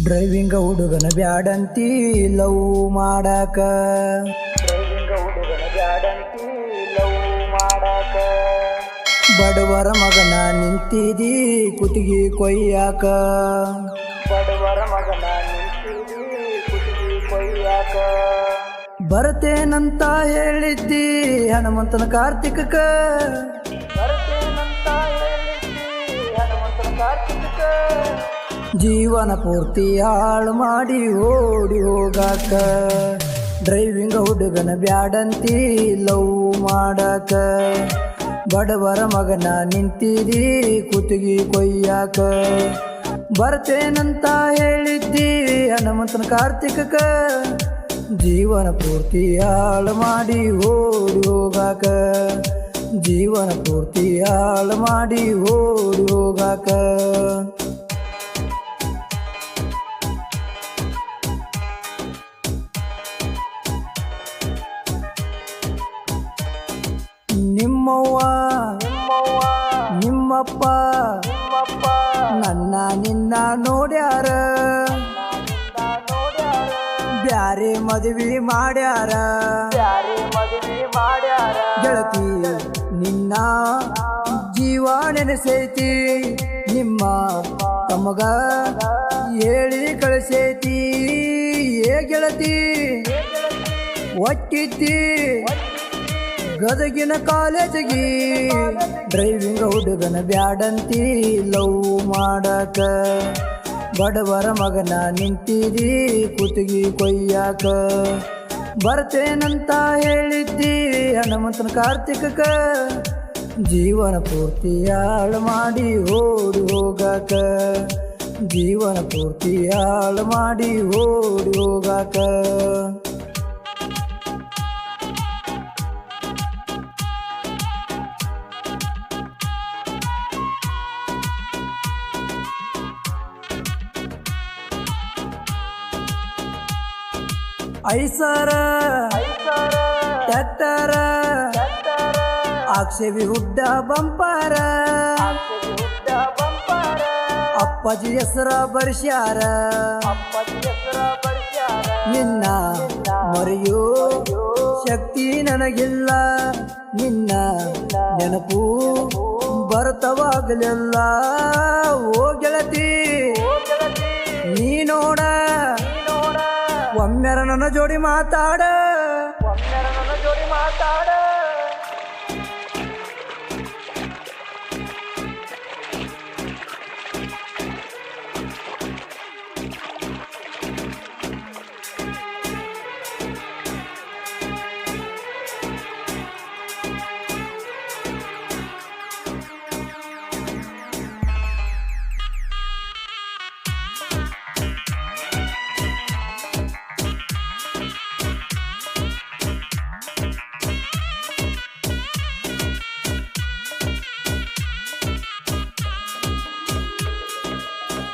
Driving ಹುಡುಗನ ಬ್ಯಾಡಂತಿ love ಮಾಡಾಕ. Driving ಹುಡುಗನ ಬ್ಯಾಡಂತಿ ಲವ್ ಮಾಡಾಕ. ಬಡವರ ಮಗನ ನಿಂತಿದಿ ಕುತ್ತಿಗೆ ಕೊಯ್ಯಾಕ. ಬಡವರ ಮಗನ ನಿಂತಿದಿ ಕುತ್ತಿಗೆ ಕೊಯ್ಯಾಕ. ಬರ್ತೇನಂತ ಹೇಳಿದ್ದಿ ಹನುಮಂತನ ಕಾರ್ತಿಕಕ ಬರ್ತೇನಂತ ಹೇಳಿದ್ದಿ ಹನುಮಂತನ ಕಾರ್ತಿಕಕ್ಕ. ಜೀವನ ಪೂರ್ತಿ ಹಾಳು ಮಾಡಿ ಓಡಿ ಹೋಗಾಕ. ಡ್ರೈವಿಂಗ್ ಹುಡುಗನ ಬ್ಯಾಡಂತಿ ಲವ್ ಮಾಡಾಕ. ಬಡವರ ಮಗನ ನಿಂತಿದಿ ಕುತ್ತಿಗೆ ಕೊಯ್ಯಾಕ. ಬರ್ತೇನಂತ ಹೇಳಿದ್ದಿ ಹನುಮಂತನ ಕಾರ್ತಿಕಕ ಜೀವನ ಪೂರ್ತಿ ಹಾಳು ಮಾಡಿ ಓಡಿ ಹೋಗಾಕ. ಜೀವನ ಪೂರ್ತಿ ಹಾಳು ಮಾಡಿ ಓಡಿ ಹೋಗಾಕ. ನಿಮ್ಮವ್ವ, ನಿಮ್ಮಪ್ಪ, ನನ್ನ ನಿನ್ನ ನೋಡ್ಯಾರ. ಬ್ಯಾರೆ ಮದುವೆ ಮಾಡ್ಯಾರ. ಗೆಳತಿ, ನಿನ್ನ ಜೀವ ನೆನೆಸೈತಿ. ನಿಮ್ಮ ತಮಗ ಹೇಳಿ ಕಳಿಸೈತಿ. ಏ ಗೆಳತಿ, ಒಟ್ಟಿದ್ದಿ. ಗದಗಿನ ಕಾಲೇಜಿಗೆ. ಡ್ರೈವಿಂಗ್ ಹುಡುಗನ ಬ್ಯಾಡಂತಿ, ಲವ್ ಮಾಡಕ. ಬಡವರ ಮಗನ ನಿಂತಿದಿ, ಕುತ್ತಿಗೆ ಕೊಯ್ಯಾಕ. ಬರ್ತೇನಂತ ಹೇಳಿದ್ದಿ, ಹನುಮಂತನ ಕಾರ್ತಿಕಕ ಜೀವನ ಪೂರ್ತಿ ಹಾಳು ಮಾಡಿ ಓಡಿ ಹೋಗಾಕ. ಜೀವನ ಪೂರ್ತಿ ಹಾಳು ಮಾಡಿ ಓಡಿ ಹೋಗಾಕ. ಐಸರ ಟ್ಯಾಕ್ಟರ ಆಕ್ಷೇವಿ ಹುಡ್ಡ ಬಂಪಾರ, ಅಪ್ಪಾಜಿ ಹೆಸರ ಬರ್ಸ್ಯಾರ, ನಿನ್ನ ಮರೆಯೋ ಶಕ್ತಿ ನನಗಿಲ್ಲ, ನಿನ್ನ ನೆನಪು ಬರ್ತವಾಗಲಿಲ್ಲ ಓ ಗೆಳತಿ, ನೀ ನೋಡ ನನ್ನ ಜೋಡಿ ಮಾತಾಡ. ಜೋಡಿ ಮಾತಾಡ.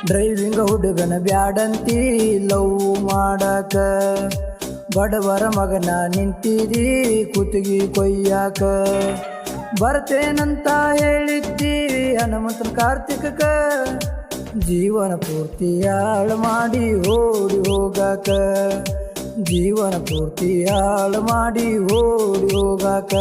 ಡ್ರೈವಿಂಗ್ ಹುಡುಗನ ಬ್ಯಾಡಂತಿ ಲವ್ ಮಾಡಕ. ಬಡವರ ಮಗನ ನಿಂತೀರಿ ಕುತ್ತಿಗೆ ಕೊಯ್ಯಾಕ. ಬರ್ತೇನಂತ ಹೇಳಿದ್ದಿ, ಹನುಮಂತನ ಕಾರ್ತಿಕಕ ಜೀವನ ಪೂರ್ತಿ ಹಾಳು ಮಾಡಿ ಓಡಿ ಹೋಗಾಕ. ಜೀವನ ಪೂರ್ತಿ ಹಾಳು ಮಾಡಿ ಓಡಿ ಹೋಗಾಕ.